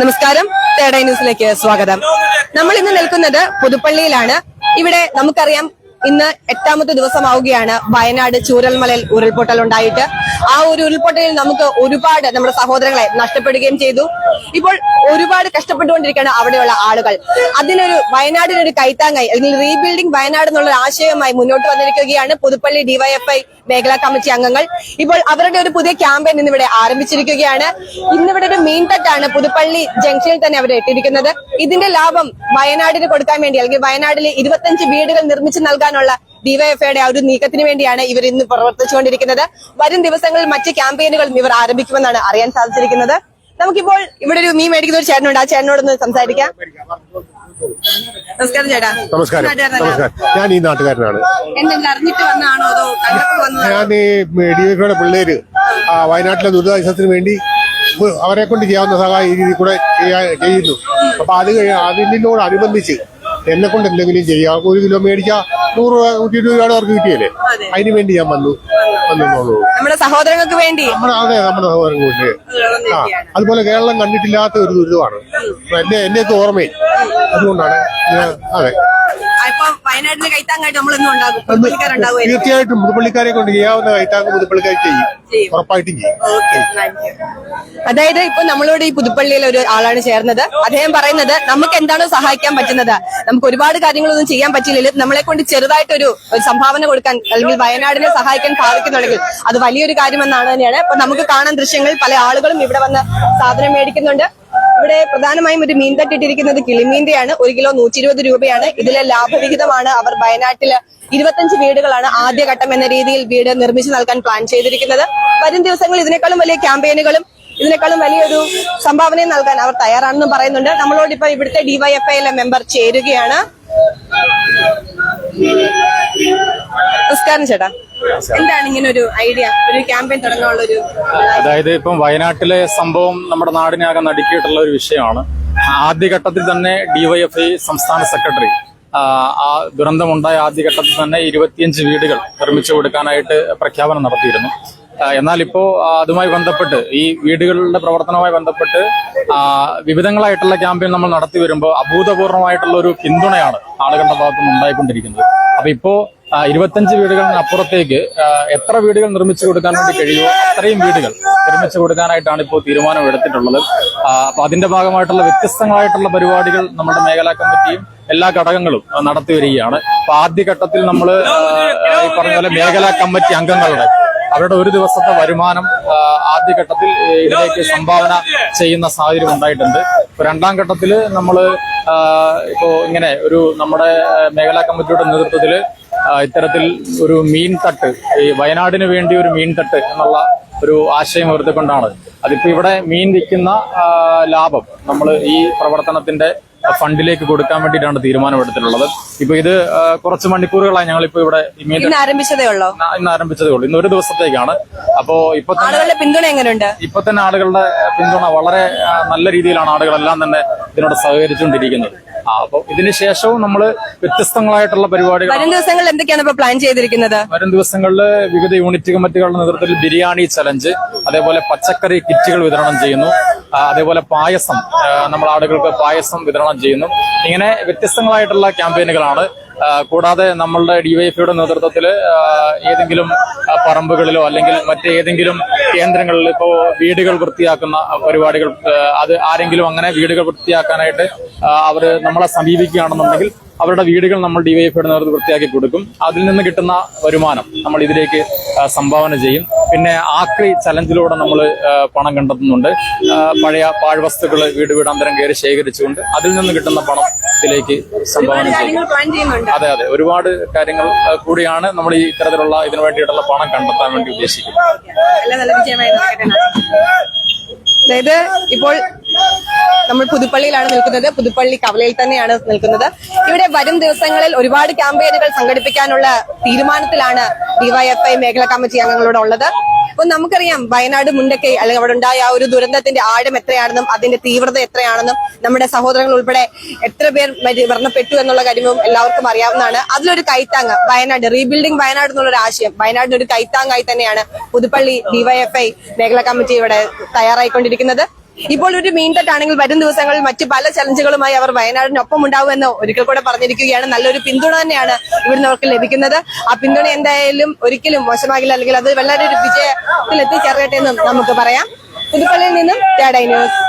നമസ്കാരം. തേടൈ ന്യൂസിലേക്ക് സ്വാഗതം. നമ്മൾ ഇന്ന് നിൽക്കുന്നത് പുതുപ്പള്ളിയിലാണ്. ഇവിടെ നമുക്കറിയാം ഇന്ന് എട്ടാമത്തെ ദിവസമാവുകയാണ്. വയനാട് ചൂരൽമലയിൽ ഉരുൾപൊട്ടൽ ഉണ്ടായിട്ട്. ആ ഒരു ഉരുൾപൊട്ടലിൽ നമുക്ക് ഒരുപാട് നമ്മുടെ സഹോദരങ്ങളെ നഷ്ടപ്പെടുകയും ചെയ്തു. ഇപ്പോൾ ഒരുപാട് കഷ്ടപ്പെട്ടുകൊണ്ടിരിക്കുകയാണ് അവിടെയുള്ള ആളുകൾ. അതിനൊരു വയനാടിനൊരു കൈത്താങ്ങായി അല്ലെങ്കിൽ റീബിൽഡിംഗ് വയനാട് എന്നുള്ള ആശയമായി മുന്നോട്ട് വന്നിരിക്കുകയാണ് പുതുപ്പള്ളി ഡിവൈഎഫ്ഐ മേഖലാ കമ്മിറ്റി അംഗങ്ങൾ. ഇപ്പോൾ അവരുടെ ഒരു പുതിയ ക്യാമ്പയിൻ ഇന്നിവിടെ ആരംഭിച്ചിരിക്കുകയാണ്. ഇന്നിവിടെ ഒരു മീൻതട്ടാണ് പുതുപ്പള്ളി ജംഗ്ഷനിൽ തന്നെ അവർ ഇട്ടിരിക്കുന്നത് ഇതിന്റെ ലാഭം വയനാടിന് കൊടുക്കാൻ വേണ്ടി അല്ലെങ്കിൽ വയനാട്ടിലെ ഇരുപത്തഞ്ച് വീടുകൾ നിർമ്മിച്ചു നൽകാനുള്ള ഡിവൈഎഫ്ഐയുടെ ആ ഒരു നീക്കത്തിന് വേണ്ടിയാണ് ഇവർ ഇന്ന് പ്രവർത്തിച്ചുകൊണ്ടിരിക്കുന്നത്. വരും ദിവസങ്ങളിൽ മറ്റ് ക്യാമ്പയിനുകളും ഇവർ ആരംഭിക്കുമെന്നാണ് അറിയാൻ സാധിച്ചിരിക്കുന്നത്. നമുക്കിപ്പോൾ ഇവിടെ ഒരു മീൻ മേടിക്കുന്ന ഒരു ചേട്ടനുണ്ട്. ആ ചേട്ടനോടൊന്ന് സംസാരിക്കാം. നമസ്കാരം ചേട്ടാ. നമസ്കാരം. നമസ്കാരം. ഞാൻ ഈ നാട്ടുകാരനാണ്. അറിഞ്ഞിട്ട് വന്നാണോ അതോ ഞാൻ ഈ മീഡിയയുടെ പിള്ളേര് വയനാട്ടിലെ ദുരിതാശ്വാസത്തിന് വേണ്ടി അവരെ കൊണ്ട് ചെയ്യാവുന്ന സഹായ രീതി കൂടെ ചെയ്യുന്നു. അപ്പൊ അത് അതിനോടനുബന്ധിച്ച് എന്നെ കൊണ്ട് എന്തെങ്കിലും ചെയ്യാം. ഒരു കിലോ മേടിച്ചാ നൂറ് രൂപ നൂറ്റി ഇരുപത് രൂപയുടെ അവർക്ക് കിട്ടിയല്ലേ? അതെ. അതിന് വേണ്ടി ഞാൻ വന്നു. വന്നു നമ്മുടെ സഹോദരങ്ങൾക്ക് വേണ്ടി. നമ്മുടെ അതെ നമ്മുടെ സഹോദരങ്ങൾക്ക് വേണ്ടി. ആ അതുപോലെ കേരളം കണ്ടിട്ടില്ലാത്ത ഒരു ദുരിതമാണ്. എന്നെ എന്നെയൊക്കെ ഓർമ്മയിൽ. അതുകൊണ്ടാണ് അതെ. വയനാട്ടിലെ കൈത്താങ്ങായിട്ട് നമ്മളൊന്നും ഉണ്ടാകും പുതുപ്പള്ളിക്കാരുണ്ടാവുമായിരിക്കും തീർച്ചയായിട്ടും പുതുപ്പള്ളിക്കാരെ കൊണ്ട് ചെയ്യാവുന്ന കൈത്താങ് പുതുപ്പള്ളിക്കാർ ചെയ്യും. ഉറപ്പായിട്ടും ചെയ്യും. അതായത് ഇപ്പൊ നമ്മളോട് ഈ പുതുപ്പള്ളിയിൽ ഒരു ആളാണ് ചേർന്നത്. അദ്ദേഹം പറയുന്നത് നമുക്ക് എന്താണോ സഹായിക്കാൻ പറ്റുന്നത്. നമുക്ക് ഒരുപാട് കാര്യങ്ങളൊന്നും ചെയ്യാൻ പറ്റില്ലെങ്കിലും നമ്മളെ കൊണ്ട് ചെറുതായിട്ടൊരു ഒരു സംഭാവന കൊടുക്കാൻ അല്ലെങ്കിൽ വയനാടിനെ സഹായിക്കാൻ സാധിക്കുന്നുണ്ടെങ്കിൽ അത് വലിയൊരു കാര്യമെന്നാണ് തന്നെയാണ്. അപ്പൊ നമുക്ക് കാണാൻ ദൃശ്യങ്ങൾ പല ആളുകളും ഇവിടെ വന്ന് സാധനം മേടിക്കുന്നുണ്ട്. ഇവിടെ പ്രധാനമായും ഒരു മീൻ തട്ടിട്ടിരിക്കുന്നത് കിളിമീന്റെയാണ്. ഒരു കിലോ നൂറ്റി ഇരുപത് രൂപയാണ്. ഇതിലെ ലാഭവിഹിതമാണ് അവർ വയനാട്ടിൽ ഇരുപത്തഞ്ച് വീടുകളാണ് ആദ്യഘട്ടം എന്ന രീതിയിൽ വീട് നിർമ്മിച്ചു നൽകാൻ പ്ലാൻ ചെയ്തിരിക്കുന്നത്. വരും ദിവസങ്ങളിൽ ഇതിനേക്കാളും വലിയ ക്യാമ്പയിനുകളും ഇതിനേക്കാളും വലിയൊരു സംഭാവനയും നൽകാൻ അവർ തയ്യാറാണെന്നും പറയുന്നുണ്ട്. നമ്മളോട് ഇപ്പൊ ഇവിടുത്തെ ഡിവൈഎഫ്ഐയിലെ മെമ്പർ ചേരുകയാണ്. നമസ്കാരം ചേട്ടാ. എന്താണ് ഇങ്ങനെ ഒരു ഐഡിയ ഒരു ക്യാമ്പയിൻ തുടങ്ങാനുള്ള ഒരു അതായത് ഇപ്പം വയനാട്ടിലെ സംഭവം നമ്മുടെ നാടിനാകെ നടുക്കിയിട്ടുള്ള ഒരു വിഷയമാണ്. ആദ്യഘട്ടത്തിൽ തന്നെ ഡിവൈഎഫ്ഐ സംസ്ഥാന സെക്രട്ടറി ആ, ദുരന്തമുണ്ടായ ആദ്യഘട്ടത്തിൽ തന്നെ ഇരുപത്തിയഞ്ച് വീടുകൾ നിർമ്മിച്ചു കൊടുക്കാനായിട്ട് പ്രഖ്യാപനം നടത്തിയിരുന്നു. എന്നാൽ ഇപ്പോ അതുമായി ബന്ധപ്പെട്ട് ഈ വീടുകളുടെ പ്രവർത്തനവുമായി ബന്ധപ്പെട്ട് വിവിധങ്ങളായിട്ടുള്ള ക്യാമ്പയിൻ നമ്മൾ നടത്തി വരുമ്പോൾ അഭൂതപൂർവമായിട്ടുള്ള ഒരു പിന്തുണയാണ് ആളുകളുടെ ഭാഗത്തു നിന്ന് ഉണ്ടായിക്കൊണ്ടിരിക്കുന്നത്. അപ്പൊ ഇപ്പോ ഇരുപത്തഞ്ച് വീടുകളിന് അപ്പുറത്തേക്ക് എത്ര വീടുകൾ നിർമ്മിച്ചു കൊടുക്കാൻ വേണ്ടി കഴിയുമോ അത്രയും വീടുകൾ നിർമ്മിച്ചു കൊടുക്കാനായിട്ടാണ് ഇപ്പോൾ തീരുമാനം എടുത്തിട്ടുള്ളത്. അപ്പൊ അതിന്റെ ഭാഗമായിട്ടുള്ള വ്യത്യസ്തങ്ങളായിട്ടുള്ള പരിപാടികൾ നമ്മുടെ മേഖലാ കമ്മിറ്റിയും എല്ലാ ഘടകങ്ങളും നടത്തി വരികയാണ്. അപ്പൊ ആദ്യഘട്ടത്തിൽ നമ്മൾ ഈ പറഞ്ഞ പോലെ മേഖലാ കമ്മിറ്റി അംഗങ്ങളുടെ അവരുടെ ഒരു ദിവസത്തെ വരുമാനം ആദ്യഘട്ടത്തിൽ ഇതിലേക്ക് സംഭാവന ചെയ്യുന്ന സാഹചര്യം ഉണ്ടായിട്ടുണ്ട്. രണ്ടാം ഘട്ടത്തിൽ നമ്മൾ ഇപ്പോ ഇങ്ങനെ ഒരു നമ്മുടെ മേഖലാ കമ്മിറ്റിയുടെ നേതൃത്വത്തിൽ ഇത്തരത്തിൽ ഒരു മീൻ തട്ട് ഈ വയനാടിന് വേണ്ടി ഒരു മീൻ തട്ട് എന്നുള്ള ഒരു ആശയം ഉയർത്തിക്കൊണ്ടാണ്. അതിപ്പോ ഇവിടെ മീൻ വിൽക്കുന്ന ലാഭം നമ്മൾ ഈ പ്രവർത്തനത്തിന്റെ ഫണ്ടിലേക്ക് കൊടുക്കാൻ വേണ്ടിയിട്ടാണ് തീരുമാനമെടുത്തിട്ടുള്ളത് ഇപ്പൊ ഇത് കുറച്ച് മണിക്കൂറുകളായി ഞങ്ങളിപ്പോ ഇവിടെ ഇന്ന് ആരംഭിച്ചതേ ഉള്ളോ? ഇന്ന് ആരംഭിച്ചതേ ഉള്ളൂ. ഇന്ന് ഒരു ദിവസത്തേക്കാണ്. അപ്പോ ഇപ്പൊ ആളുകളുടെ പിന്തുണ എങ്ങനെയുണ്ട് ഇപ്പൊ തന്നെ ആളുകളുടെ പിന്തുണ വളരെ നല്ല രീതിയിലാണ് ആളുകളെല്ലാം തന്നെ ഇതിനോട് സഹകരിച്ചുകൊണ്ടിരിക്കുന്നത്. ആ അപ്പൊ ഇതിന് ശേഷവും നമ്മൾ വ്യത്യസ്തങ്ങളായിട്ടുള്ള പരിപാടികൾ വരും ദിവസങ്ങളിൽ എന്തൊക്കെയാണ് ഇപ്പൊ പ്ലാൻ ചെയ്തിരിക്കുന്നത്? വരും ദിവസങ്ങളിൽ വിവിധ യൂണിറ്റ് കമ്മിറ്റികളുടെ നേതൃത്വത്തിൽ ബിരിയാണി ചലഞ്ച് അതേപോലെ പച്ചക്കറി കിറ്റുകൾ വിതരണം ചെയ്യുന്നു. അതേപോലെ പായസം നമ്മൾ ആളുകൾക്ക് പായസം വിതരണം ചെയ്യുന്നു. ഇങ്ങനെ വ്യത്യസ്തങ്ങളായിട്ടുള്ള ക്യാമ്പയിനുകളാണ്. കൂടാതെ നമ്മളുടെ ഡിവൈഎഫ്ഐയുടെ നേതൃത്വത്തിൽ ഏതെങ്കിലും പറമ്പുകളിലോ അല്ലെങ്കിൽ മറ്റേതെങ്കിലും കേന്ദ്രങ്ങളിൽ ഇപ്പോൾ വീടുകൾ വൃത്തിയാക്കുന്ന പരിപാടികൾ അത് ആരെങ്കിലും അങ്ങനെ വീടുകൾ വൃത്തിയാക്കാനായിട്ട് അവർ നമ്മളെ സമീപിക്കുകയാണെന്നുണ്ടെങ്കിൽ അവരുടെ വീടുകൾ നമ്മൾ ഡിവൈഎഫ്ഐയുടെ നേതൃത്വം വൃത്തിയാക്കി കൊടുക്കും. അതിൽ നിന്ന് കിട്ടുന്ന വരുമാനം നമ്മൾ ഇതിലേക്ക് സംഭാവന ചെയ്യും. പിന്നെ ആക്രി ചലഞ്ചിലൂടെ നമ്മൾ പണം കണ്ടെത്തുന്നുണ്ട്. പഴയ പാഴ്വസ്തുക്കൾ വീട് വീടാന്തരം കയറി ശേഖരിച്ചുകൊണ്ട് അതിൽ നിന്ന് കിട്ടുന്ന പണം ഇതിലേക്ക് സംഭാവന ചെയ്യും. അതെ അതെ. ഒരുപാട് കാര്യങ്ങൾ കൂടിയാണ് നമ്മൾ ഈ ഇത്തരത്തിലുള്ള ഇതിനു വേണ്ടിയിട്ടുള്ള പണം കണ്ടെത്താൻ വേണ്ടി ഉദ്ദേശിക്കുന്നത്. അതായത് ഇപ്പോൾ നമ്മൾ പുതുപ്പള്ളിയിലാണ് നിൽക്കുന്നത്. പുതുപ്പള്ളി കവലയിൽ തന്നെയാണ് നിൽക്കുന്നത്. ഇവിടെ വരും ദിവസങ്ങളിൽ ഒരുപാട് ക്യാമ്പയിനുകൾ സംഘടിപ്പിക്കാനുള്ള തീരുമാനത്തിലാണ് ഡിവൈഎഫ്ഐ മേഖലാ കമ്മിറ്റി അംഗങ്ങളോട് ഉള്ളത്. അപ്പൊ നമുക്കറിയാം വയനാട് മുണ്ടക്കൈ അല്ലെങ്കിൽ അവിടെ ഉണ്ടായ ആ ഒരു ദുരന്തത്തിന്റെ ആഴം എത്രയാണെന്നും അതിന്റെ തീവ്രത എത്രയാണെന്നും നമ്മുടെ സഹോദരങ്ങൾ ഉൾപ്പെടെ എത്ര പേർ മരി- മരണപ്പെട്ടു എന്നുള്ള കാര്യവും എല്ലാവർക്കും അറിയാവുന്നതാണ്. അതിലൊരു കൈത്താങ് വയനാട് റീബിൽഡിംഗ് വയനാട് എന്നുള്ള ഒരു ആശയം. വയനാടിന് ഒരു കൈത്താങ്ങായി തന്നെയാണ് പുതുപ്പള്ളി ഡിവൈഎഫ്ഐ മേഖലാ കമ്മിറ്റി ഇവിടെ തയ്യാറായിക്കൊണ്ടിരിക്കുന്നത്. ഇപ്പോൾ ഒരു മീൻതട്ടാണെങ്കിൽ വരും ദിവസങ്ങളിൽ മറ്റു പല ചലഞ്ചുകളുമായി അവർ വയനാടിനൊപ്പം ഉണ്ടാവുമെന്ന് ഒരിക്കൽ കൂടെ പറഞ്ഞിരിക്കുകയാണ്. നല്ലൊരു പിന്തുണ തന്നെയാണ് ഇവിടുന്ന് അവർക്ക് ലഭിക്കുന്നത്. ആ പിന്തുണ എന്തായാലും ഒരിക്കലും മോശമാകില്ല. അല്ലെങ്കിൽ അത് വളരെ ഒരു വിജയത്തിൽ എത്തിച്ചേരട്ടെ എന്നും നമുക്ക് പറയാം. പുതുപ്പള്ളിയിൽ നിന്നും ടാഡൈ ന്യൂസ്.